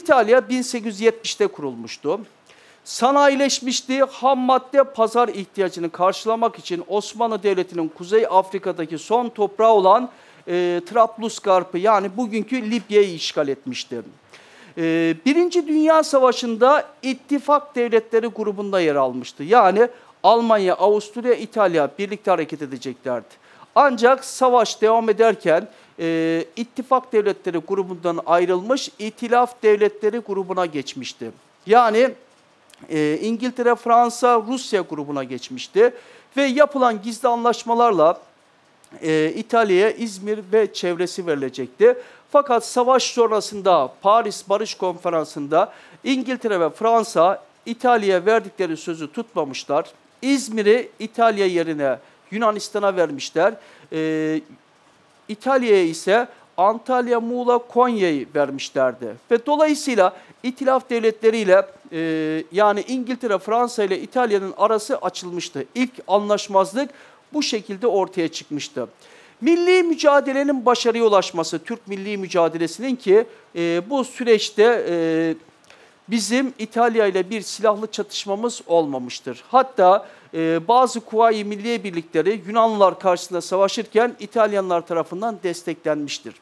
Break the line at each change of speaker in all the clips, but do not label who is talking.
İtalya 1870'te kurulmuştu. Sanayileşmişti, ham madde pazar ihtiyacını karşılamak için Osmanlı Devleti'nin Kuzey Afrika'daki son toprağı olan e, Trablusgarp'ı yani bugünkü Libya'yı işgal etmişti. E, Birinci Dünya Savaşı'nda ittifak devletleri grubunda yer almıştı. Yani Almanya, Avusturya, İtalya birlikte hareket edeceklerdi. Ancak savaş devam ederken e, ittifak devletleri grubundan ayrılmış, itilaf devletleri grubuna geçmişti. Yani e, İngiltere, Fransa, Rusya grubuna geçmişti ve yapılan gizli anlaşmalarla e, İtalya'ya İzmir ve çevresi verilecekti. Fakat savaş sonrasında Paris Barış Konferansı'nda İngiltere ve Fransa İtalya'ya verdikleri sözü tutmamışlar. İzmir'i İtalya yerine Yunanistan'a vermişler. E, İtalya'ya ise Antalya, Muğla, Konya'yı vermişlerdi. Ve dolayısıyla itilaf devletleriyle e, yani İngiltere, Fransa ile İtalya'nın arası açılmıştı. İlk anlaşmazlık bu şekilde ortaya çıkmıştı. Milli mücadelenin başarıya ulaşması, Türk milli mücadelesinin ki e, bu süreçte e, bizim İtalya ile bir silahlı çatışmamız olmamıştır. Hatta e, bazı Kuvayi Milliye Birlikleri Yunanlılar karşısında savaşırken İtalyanlar tarafından desteklenmiştir.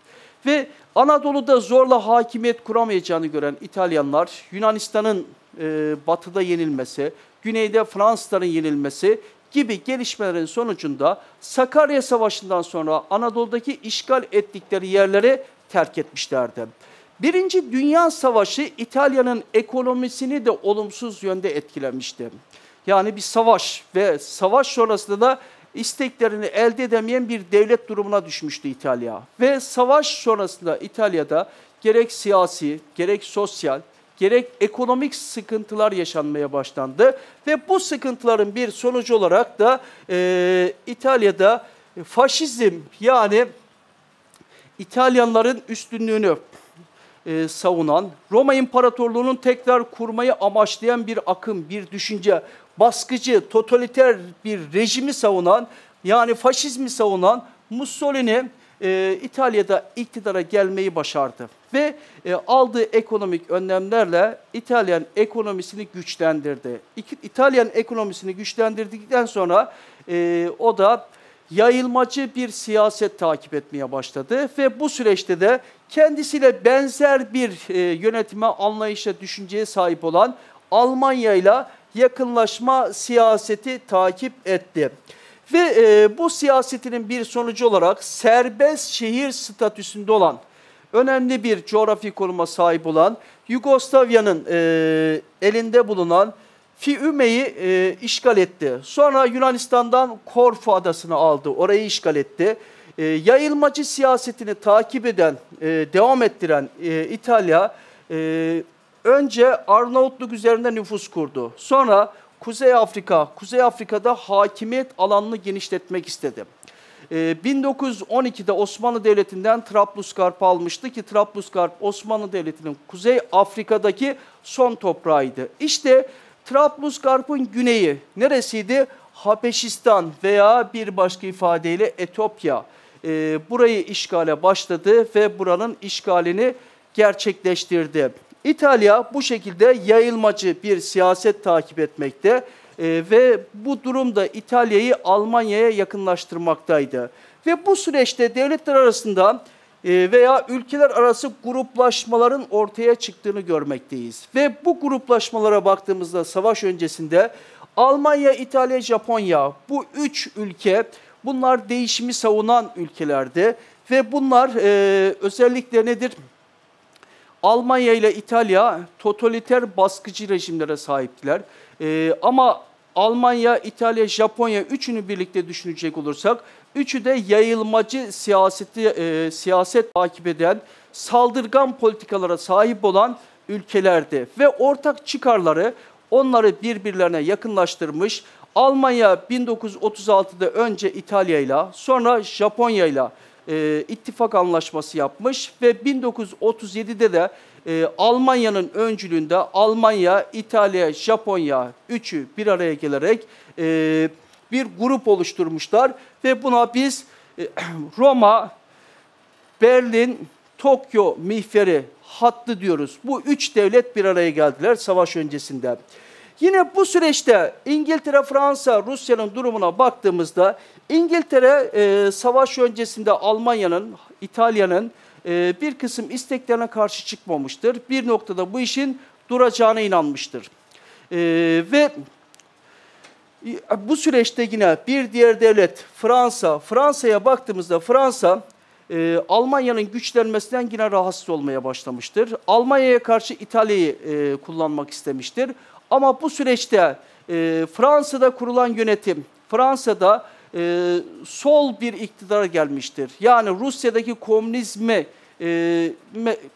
Ve Anadolu'da zorla hakimiyet kuramayacağını gören İtalyanlar Yunanistan'ın e, batıda yenilmesi, güneyde Fransızların yenilmesi gibi gelişmelerin sonucunda Sakarya Savaşı'ndan sonra Anadolu'daki işgal ettikleri yerleri terk etmişlerdi. Birinci Dünya Savaşı İtalya'nın ekonomisini de olumsuz yönde etkilemişti. Yani bir savaş ve savaş sonrasında da isteklerini elde edemeyen bir devlet durumuna düşmüştü İtalya. Ve savaş sonrasında İtalya'da gerek siyasi, gerek sosyal, gerek ekonomik sıkıntılar yaşanmaya başlandı. Ve bu sıkıntıların bir sonucu olarak da e, İtalya'da faşizm yani İtalyanların üstünlüğünü e, savunan, Roma İmparatorluğu'nun tekrar kurmayı amaçlayan bir akım, bir düşünce, baskıcı, totaliter bir rejimi savunan, yani faşizmi savunan Mussolini e, İtalya'da iktidara gelmeyi başardı. Ve e, aldığı ekonomik önlemlerle İtalyan ekonomisini güçlendirdi. İtalyan ekonomisini güçlendirdikten sonra e, o da yayılmacı bir siyaset takip etmeye başladı ve bu süreçte de kendisiyle benzer bir e, yönetime, anlayışa, düşünceye sahip olan Almanya ile yakınlaşma siyaseti takip etti. Ve e, bu siyasetinin bir sonucu olarak serbest şehir statüsünde olan, önemli bir coğrafi konuma sahip olan, Yugoslavya'nın e, elinde bulunan Fiume'yi e, işgal etti. Sonra Yunanistan'dan Korfu adasını aldı, orayı işgal etti. E, yayılmacı siyasetini takip eden, e, devam ettiren e, İtalya, e, önce Arnavutluk üzerinde nüfus kurdu. Sonra Kuzey Afrika, Kuzey Afrika'da hakimiyet alanını genişletmek istedi. 1912'de ee, Osmanlı Devleti'nden Trablusgarp almıştı ki Trablusgarp Osmanlı Devleti'nin Kuzey Afrika'daki son toprağıydı. İşte Trablusgarp'ın güneyi neresiydi? Habeşistan veya bir başka ifadeyle Etopya. Ee, burayı işgale başladı ve buranın işgalini gerçekleştirdi. İtalya bu şekilde yayılmacı bir siyaset takip etmekte e, ve bu durumda İtalya'yı Almanya'ya yakınlaştırmaktaydı. Ve bu süreçte devletler arasında e, veya ülkeler arası gruplaşmaların ortaya çıktığını görmekteyiz. Ve bu gruplaşmalara baktığımızda savaş öncesinde Almanya, İtalya, Japonya bu üç ülke bunlar değişimi savunan ülkelerdi. Ve bunlar e, özellikle nedir? Almanya ile İtalya totaliter baskıcı rejimlere sahiptiler. Ee, ama Almanya, İtalya, Japonya üçünü birlikte düşünecek olursak, üçü de yayılmacı siyaseti e, siyaset takip eden, saldırgan politikalara sahip olan ülkelerdi. Ve ortak çıkarları onları birbirlerine yakınlaştırmış. Almanya 1936'da önce İtalya ile sonra Japonya ile e, ittifak anlaşması yapmış ve 1937'de de e, Almanya'nın öncülüğünde Almanya, İtalya, Japonya üçü bir araya gelerek e, bir grup oluşturmuşlar ve buna biz e, Roma, Berlin, Tokyo mihveri hattı diyoruz. Bu üç devlet bir araya geldiler savaş öncesinde. Yine bu süreçte İngiltere, Fransa, Rusya'nın durumuna baktığımızda İngiltere e, savaş öncesinde Almanya'nın, İtalya'nın e, bir kısım isteklerine karşı çıkmamıştır. Bir noktada bu işin duracağına inanmıştır. E, ve bu süreçte yine bir diğer devlet Fransa. Fransa'ya baktığımızda Fransa e, Almanya'nın güçlenmesinden yine rahatsız olmaya başlamıştır. Almanya'ya karşı İtalya'yı e, kullanmak istemiştir. Ama bu süreçte e, Fransa'da kurulan yönetim, Fransa'da e, sol bir iktidara gelmiştir. Yani Rusya'daki komünizme, e,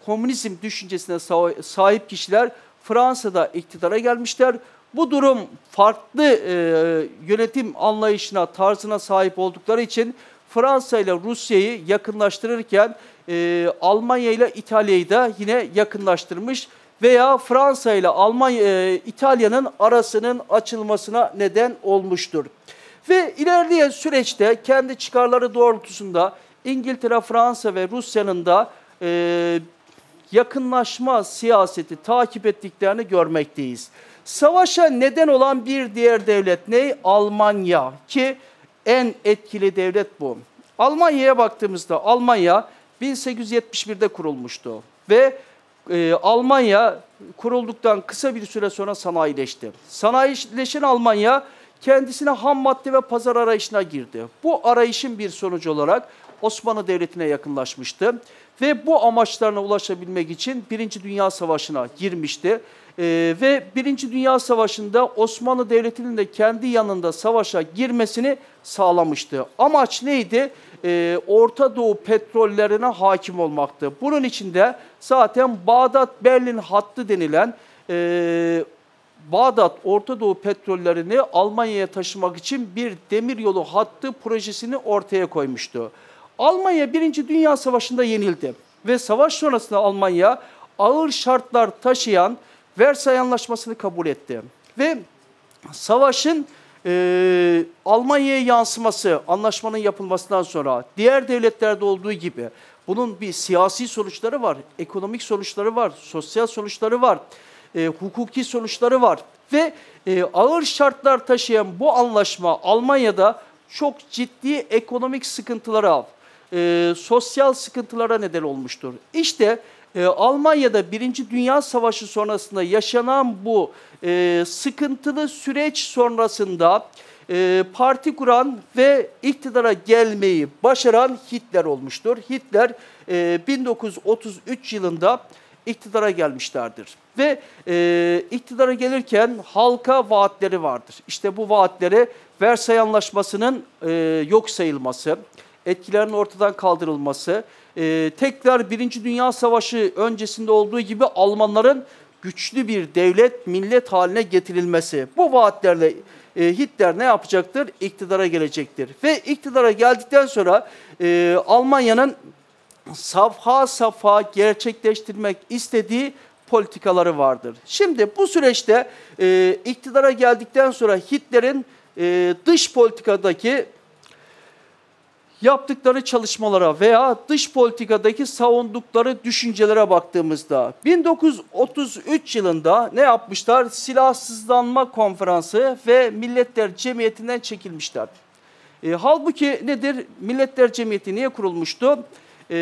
komünizm düşüncesine sahip kişiler Fransa'da iktidara gelmişler. Bu durum farklı e, yönetim anlayışına, tarzına sahip oldukları için Fransa ile Rusya'yı yakınlaştırırken e, Almanya ile İtalya'yı da yine yakınlaştırmış veya Fransa ile Almanya, e, İtalya'nın arasının açılmasına neden olmuştur. Ve ilerleyen süreçte kendi çıkarları doğrultusunda İngiltere, Fransa ve Rusya'nın da e, yakınlaşma siyaseti takip ettiklerini görmekteyiz. Savaşa neden olan bir diğer devlet ne? Almanya ki en etkili devlet bu. Almanya'ya baktığımızda Almanya 1871'de kurulmuştu ve e, Almanya kurulduktan kısa bir süre sonra sanayileşti. Sanayileşen Almanya kendisine ham madde ve pazar arayışına girdi. Bu arayışın bir sonucu olarak Osmanlı Devleti'ne yakınlaşmıştı ve bu amaçlarına ulaşabilmek için Birinci Dünya Savaşı'na girmişti. Ee, ve Birinci Dünya Savaşı'nda Osmanlı Devleti'nin de kendi yanında savaşa girmesini sağlamıştı. Amaç neydi? Ee, Orta Doğu petrollerine hakim olmaktı. Bunun içinde zaten Bağdat-Berlin hattı denilen e, Bağdat Orta Doğu petrollerini Almanya'ya taşımak için bir demiryolu hattı projesini ortaya koymuştu. Almanya Birinci Dünya Savaşı'nda yenildi ve savaş sonrasında Almanya ağır şartlar taşıyan Versay Anlaşması'nı kabul etti. Ve savaşın e, Almanya'ya yansıması, anlaşmanın yapılmasından sonra diğer devletlerde olduğu gibi bunun bir siyasi sonuçları var, ekonomik sonuçları var, sosyal sonuçları var, e, hukuki sonuçları var. Ve e, ağır şartlar taşıyan bu anlaşma Almanya'da çok ciddi ekonomik sıkıntılara, e, sosyal sıkıntılara neden olmuştur. İşte e, Almanya'da Birinci Dünya Savaşı sonrasında yaşanan bu e, sıkıntılı süreç sonrasında e, parti kuran ve iktidara gelmeyi başaran Hitler olmuştur. Hitler e, 1933 yılında iktidara gelmişlerdir. Ve e, iktidara gelirken halka vaatleri vardır. İşte bu vaatleri Versay Anlaşması'nın e, yok sayılması, etkilerinin ortadan kaldırılması, e, tekrar Birinci Dünya Savaşı öncesinde olduğu gibi Almanların güçlü bir devlet, millet haline getirilmesi. Bu vaatlerle e, Hitler ne yapacaktır? İktidara gelecektir. Ve iktidara geldikten sonra e, Almanya'nın safha safha gerçekleştirmek istediği politikaları vardır. Şimdi bu süreçte e, iktidara geldikten sonra Hitler'in e, dış politikadaki yaptıkları çalışmalara veya dış politikadaki savundukları düşüncelere baktığımızda 1933 yılında ne yapmışlar? Silahsızlanma konferansı ve Milletler Cemiyeti'nden çekilmişler. E, halbuki nedir? Milletler Cemiyeti niye kurulmuştu? E,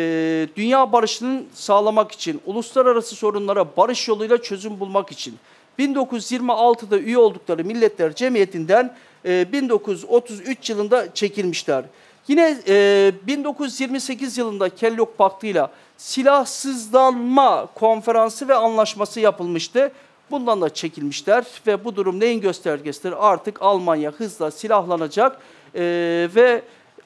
dünya barışını sağlamak için, uluslararası sorunlara barış yoluyla çözüm bulmak için. 1926'da üye oldukları Milletler Cemiyeti'nden e, 1933 yılında çekilmişler. Yine e, 1928 yılında Kellogg Paktı'yla silahsızlanma konferansı ve anlaşması yapılmıştı. Bundan da çekilmişler ve bu durum neyin göstergesidir? Artık Almanya hızla silahlanacak e, ve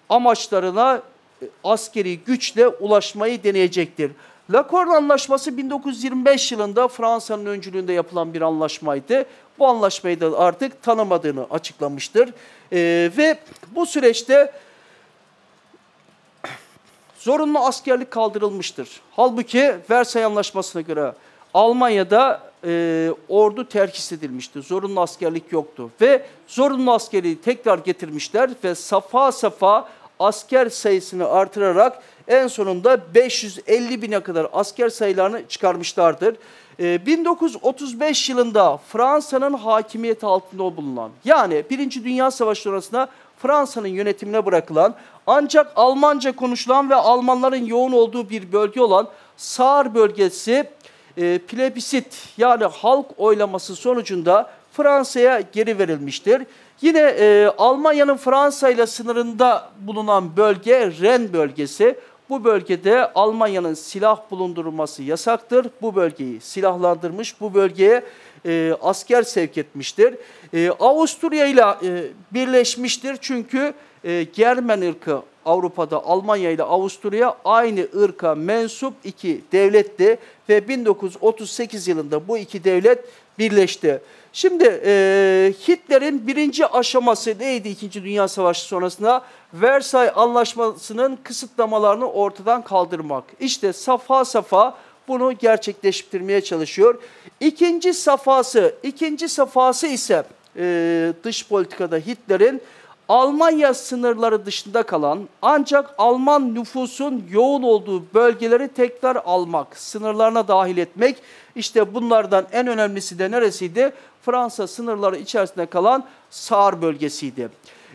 amaçlarına e, askeri güçle ulaşmayı deneyecektir. Lakon Anlaşması 1925 yılında Fransa'nın öncülüğünde yapılan bir anlaşmaydı. Bu anlaşmayı da artık tanımadığını açıklamıştır. E, ve bu süreçte zorunlu askerlik kaldırılmıştır. Halbuki Versay Anlaşması'na göre Almanya'da e, ordu terhis edilmişti. Zorunlu askerlik yoktu. Ve zorunlu askerliği tekrar getirmişler ve safa safa asker sayısını artırarak en sonunda 550 bine kadar asker sayılarını çıkarmışlardır. 1935 ee, yılında Fransa'nın hakimiyeti altında bulunan yani Birinci Dünya Savaşı sonrasında Fransa'nın yönetimine bırakılan ancak Almanca konuşulan ve Almanların yoğun olduğu bir bölge olan Saar bölgesi e, plebisit yani halk oylaması sonucunda Fransa'ya geri verilmiştir. Yine e, Almanya'nın Fransa ile sınırında bulunan bölge Ren bölgesi. Bu bölgede Almanya'nın silah bulundurulması yasaktır. Bu bölgeyi silahlandırmış, bu bölgeye e, asker sevk etmiştir. E, Avusturya ile e, birleşmiştir çünkü e, Germen ırkı Avrupa'da Almanya ile Avusturya aynı ırka mensup iki devletti ve 1938 yılında bu iki devlet birleşti. Şimdi e, Hitler'in birinci aşaması neydi İkinci Dünya Savaşı sonrasında? Versay Anlaşması'nın kısıtlamalarını ortadan kaldırmak. İşte safa safa bunu gerçekleştirmeye çalışıyor. İkinci safhası, ikinci safhası ise e, dış politikada Hitler'in Almanya sınırları dışında kalan ancak Alman nüfusun yoğun olduğu bölgeleri tekrar almak, sınırlarına dahil etmek. İşte bunlardan en önemlisi de neresiydi? Fransa sınırları içerisinde kalan Saar bölgesiydi.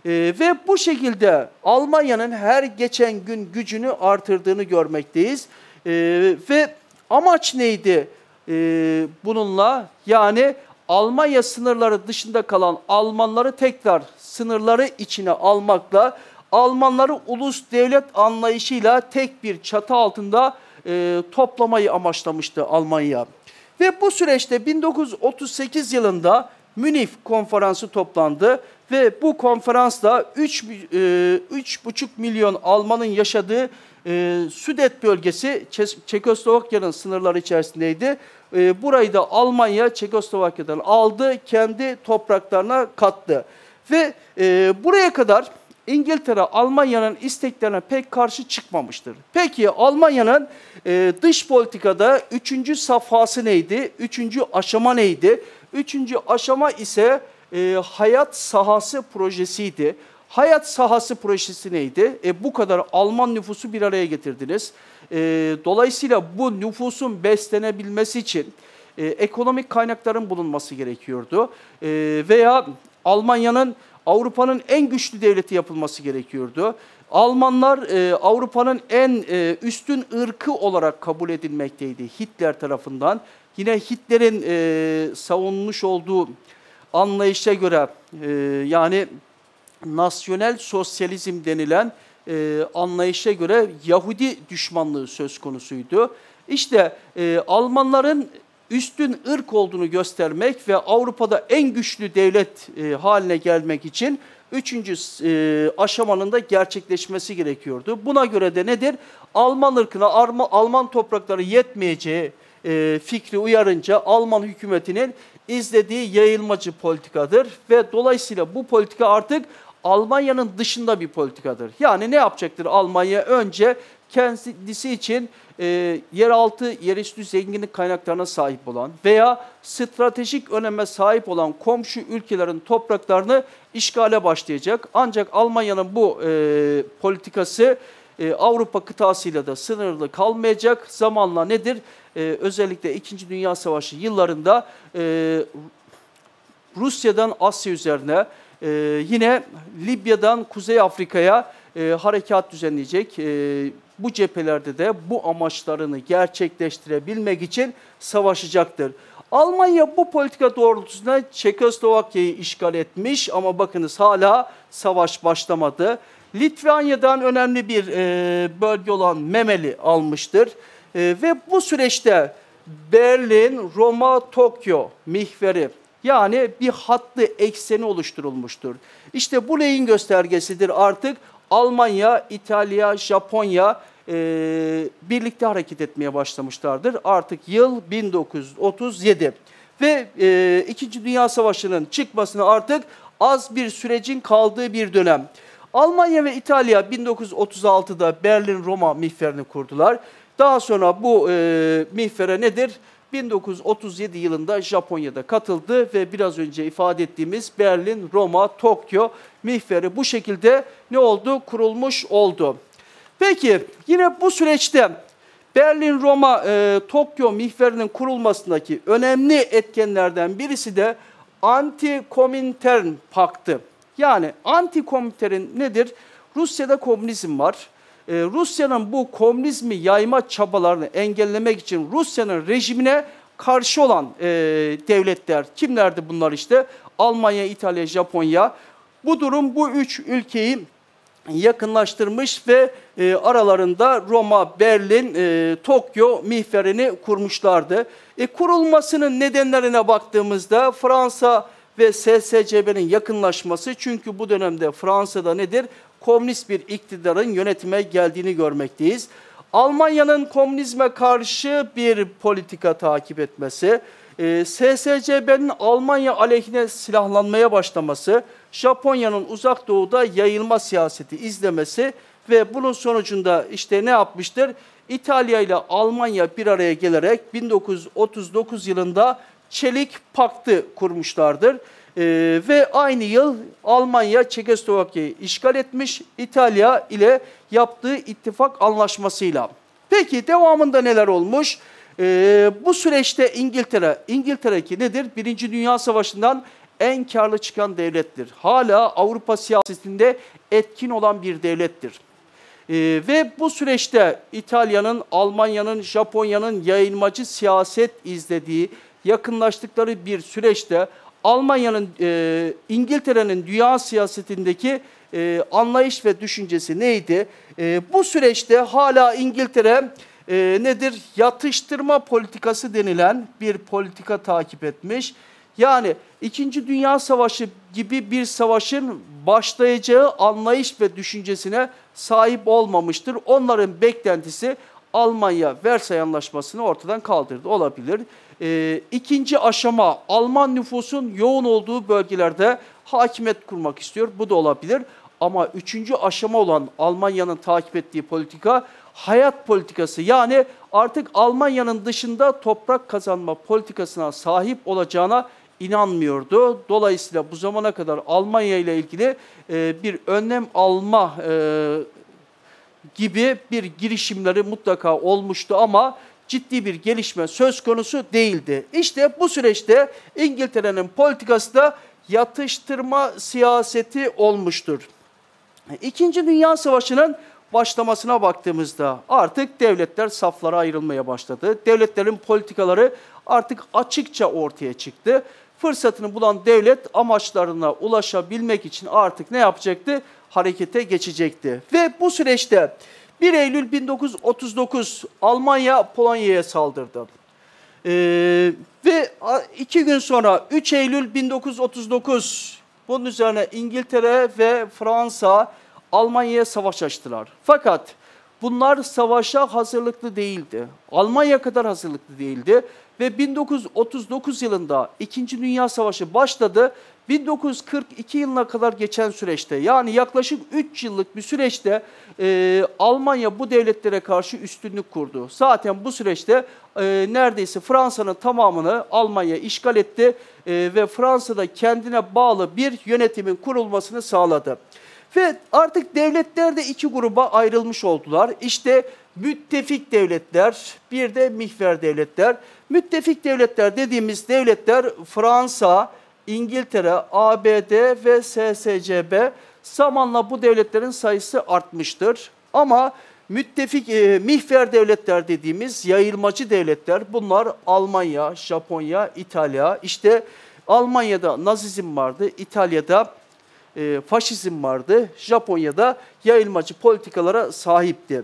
ee, ve bu şekilde Almanya'nın her geçen gün gücünü artırdığını görmekteyiz. ee, ve amaç neydi ee, bununla? Yani Almanya sınırları dışında kalan Almanları tekrar sınırları içine almakla Almanları ulus devlet anlayışıyla tek bir çatı altında e, toplamayı amaçlamıştı Almanya. Ve bu süreçte 1938 yılında Münih konferansı toplandı ve bu konferansla 3,5 e, milyon Almanın yaşadığı e, Südet bölgesi Çekoslovakya'nın sınırları içerisindeydi. E, burayı da Almanya Çekoslovakya'dan aldı, kendi topraklarına kattı. Ve e, buraya kadar İngiltere Almanya'nın isteklerine pek karşı çıkmamıştır. Peki Almanya'nın dış politikada üçüncü safhası neydi? Üçüncü aşama neydi? Üçüncü aşama ise e, hayat sahası projesiydi. Hayat sahası projesi neydi? E, bu kadar Alman nüfusu bir araya getirdiniz. E, dolayısıyla bu nüfusun beslenebilmesi için e, ekonomik kaynakların bulunması gerekiyordu. E, veya Almanya'nın Avrupa'nın en güçlü devleti yapılması gerekiyordu. Almanlar e, Avrupa'nın en e, üstün ırkı olarak kabul edilmekteydi Hitler tarafından. Yine Hitler'in e, savunmuş olduğu anlayışa göre e, yani nasyonel sosyalizm denilen e, anlayışa göre Yahudi düşmanlığı söz konusuydu. İşte e, Almanların üstün ırk olduğunu göstermek ve Avrupa'da en güçlü devlet e, haline gelmek için üçüncü e, aşamanın da gerçekleşmesi gerekiyordu. Buna göre de nedir? Alman ırkına Alman, Alman toprakları yetmeyeceği e, fikri uyarınca Alman hükümetinin izlediği yayılmacı politikadır ve dolayısıyla bu politika artık Almanya'nın dışında bir politikadır. Yani ne yapacaktır Almanya? Önce kendisi için e, yeraltı, yerüstü zenginlik kaynaklarına sahip olan veya stratejik öneme sahip olan komşu ülkelerin topraklarını işgale başlayacak. Ancak Almanya'nın bu e, politikası e, Avrupa kıtasıyla da sınırlı kalmayacak. Zamanla nedir? E, özellikle 2. Dünya Savaşı yıllarında e, Rusya'dan Asya üzerine, e, yine Libya'dan Kuzey Afrika'ya e, harekat düzenleyecek. E, bu cephelerde de bu amaçlarını gerçekleştirebilmek için savaşacaktır. Almanya bu politika doğrultusunda Çekoslovakya'yı işgal etmiş ama bakınız hala savaş başlamadı. Litvanya'dan önemli bir e, bölge olan Memeli almıştır. E, ve bu süreçte Berlin, Roma, Tokyo mihveri yani bir hattı ekseni oluşturulmuştur. İşte bu neyin göstergesidir artık Almanya, İtalya, Japonya birlikte hareket etmeye başlamışlardır. Artık yıl 1937 ve e, İkinci Dünya Savaşı'nın çıkmasına artık az bir sürecin kaldığı bir dönem. Almanya ve İtalya 1936'da Berlin-Roma mihverini kurdular. Daha sonra bu e, mihvere nedir? 1937 yılında Japonya'da katıldı ve biraz önce ifade ettiğimiz Berlin, Roma, Tokyo mihveri bu şekilde ne oldu? Kurulmuş oldu. Peki yine bu süreçte Berlin, Roma, e, Tokyo mihverinin kurulmasındaki önemli etkenlerden birisi de Anti-Komintern Paktı. Yani Anti-Komintern nedir? Rusya'da komünizm var. Ee, Rusya'nın bu komünizmi yayma çabalarını engellemek için Rusya'nın rejimine karşı olan e, devletler kimlerdi bunlar işte? Almanya, İtalya, Japonya. Bu durum bu üç ülkeyi yakınlaştırmış ve e, aralarında Roma, Berlin, e, Tokyo mihverini kurmuşlardı. E, kurulmasının nedenlerine baktığımızda Fransa ve SSCB'nin yakınlaşması çünkü bu dönemde Fransa'da nedir? Komünist bir iktidarın yönetime geldiğini görmekteyiz. Almanya'nın komünizme karşı bir politika takip etmesi, e, SSCB'nin Almanya aleyhine silahlanmaya başlaması, Japonya'nın uzak doğuda yayılma siyaseti izlemesi ve bunun sonucunda işte ne yapmıştır? İtalya ile Almanya bir araya gelerek 1939 yılında Çelik Paktı kurmuşlardır. Ee, ve aynı yıl Almanya Çekoslovakya'yı işgal etmiş İtalya ile yaptığı ittifak anlaşmasıyla. Peki devamında neler olmuş? Ee, bu süreçte İngiltere, İngiltere ki nedir? Birinci Dünya Savaşı'ndan en karlı çıkan devlettir. Hala Avrupa siyasetinde etkin olan bir devlettir. Ee, ve bu süreçte İtalya'nın, Almanya'nın, Japonya'nın yayılmacı siyaset izlediği, yakınlaştıkları bir süreçte Almanya'nın, e, İngiltere'nin dünya siyasetindeki e, anlayış ve düşüncesi neydi? E, bu süreçte hala İngiltere e, nedir? Yatıştırma politikası denilen bir politika takip etmiş. Yani İkinci Dünya Savaşı gibi bir savaşın başlayacağı anlayış ve düşüncesine sahip olmamıştır. Onların beklentisi Almanya Versay Anlaşması'nı ortadan kaldırdı olabilir. E, ikinci aşama Alman nüfusun yoğun olduğu bölgelerde hakimiyet kurmak istiyor. Bu da olabilir. Ama üçüncü aşama olan Almanya'nın takip ettiği politika hayat politikası. Yani artık Almanya'nın dışında toprak kazanma politikasına sahip olacağına inanmıyordu. Dolayısıyla bu zamana kadar Almanya ile ilgili e, bir önlem alma e, gibi bir girişimleri mutlaka olmuştu ama ciddi bir gelişme söz konusu değildi. İşte bu süreçte İngiltere'nin politikası da yatıştırma siyaseti olmuştur. İkinci Dünya Savaşı'nın başlamasına baktığımızda artık devletler saflara ayrılmaya başladı. Devletlerin politikaları artık açıkça ortaya çıktı. Fırsatını bulan devlet amaçlarına ulaşabilmek için artık ne yapacaktı? Harekete geçecekti. Ve bu süreçte 1 Eylül 1939 Almanya Polonya'ya saldırdı. Ee, ve iki gün sonra 3 Eylül 1939 bunun üzerine İngiltere ve Fransa Almanya'ya savaş açtılar. Fakat bunlar savaşa hazırlıklı değildi. Almanya kadar hazırlıklı değildi. Ve 1939 yılında 2. Dünya Savaşı başladı 1942 yılına kadar geçen süreçte yani yaklaşık 3 yıllık bir süreçte e, Almanya bu devletlere karşı üstünlük kurdu. Zaten bu süreçte e, neredeyse Fransa'nın tamamını Almanya işgal etti e, ve Fransa'da kendine bağlı bir yönetimin kurulmasını sağladı. Ve artık devletler de iki gruba ayrılmış oldular. İşte müttefik devletler, bir de mihver devletler. Müttefik devletler dediğimiz devletler Fransa, İngiltere, ABD ve SSCB zamanla bu devletlerin sayısı artmıştır. Ama müttefik e, mihver devletler dediğimiz yayılmacı devletler bunlar Almanya, Japonya, İtalya. İşte Almanya'da Nazizm vardı, İtalya'da e, faşizm vardı, Japonya'da yayılmacı politikalara sahipti.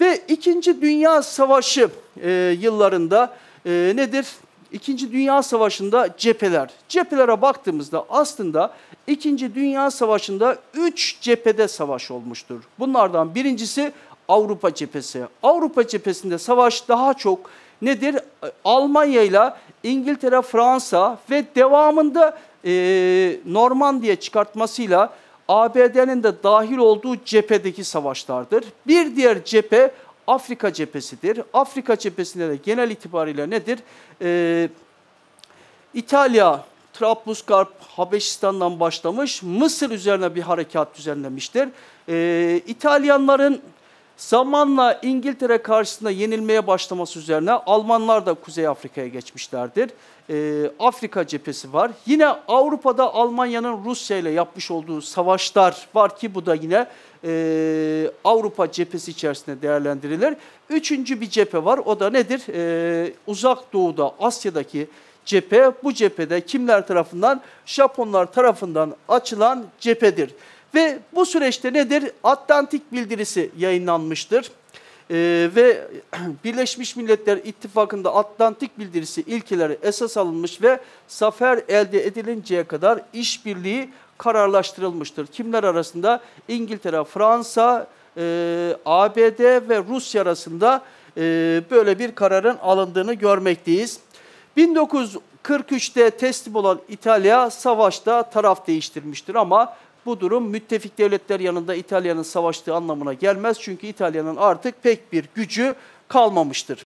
Ve İkinci Dünya Savaşı e, yıllarında e, nedir? İkinci Dünya Savaşı'nda cepheler. Cephelere baktığımızda aslında İkinci Dünya Savaşı'nda üç cephede savaş olmuştur. Bunlardan birincisi Avrupa cephesi. Avrupa cephesinde savaş daha çok nedir? Almanya ile İngiltere, Fransa ve devamında e, Normandiya çıkartmasıyla ABD'nin de dahil olduğu cephedeki savaşlardır. Bir diğer cephe Afrika cephesidir. Afrika cephesinde de genel itibariyle nedir? Ee, İtalya, Trablusgarp, Habeşistan'dan başlamış, Mısır üzerine bir harekat düzenlemiştir. Ee, İtalyanların zamanla İngiltere karşısında yenilmeye başlaması üzerine Almanlar da Kuzey Afrika'ya geçmişlerdir. Ee, Afrika cephesi var. Yine Avrupa'da Almanya'nın Rusya ile yapmış olduğu savaşlar var ki bu da yine e, Avrupa cephesi içerisinde değerlendirilir. Üçüncü bir cephe var. O da nedir? Ee, uzak doğuda, Asya'daki cephe bu cephede kimler tarafından? Japonlar tarafından açılan cephedir. Ve bu süreçte nedir? Atlantik bildirisi yayınlanmıştır. Ee, ve Birleşmiş Milletler İttifakı'nda Atlantik bildirisi ilkeleri esas alınmış ve zafer elde edilinceye kadar işbirliği kararlaştırılmıştır. Kimler arasında? İngiltere, Fransa, e, ABD ve Rusya arasında e, böyle bir kararın alındığını görmekteyiz. 1943'te teslim olan İtalya savaşta taraf değiştirmiştir ama bu durum müttefik devletler yanında İtalya'nın savaştığı anlamına gelmez. Çünkü İtalya'nın artık pek bir gücü kalmamıştır.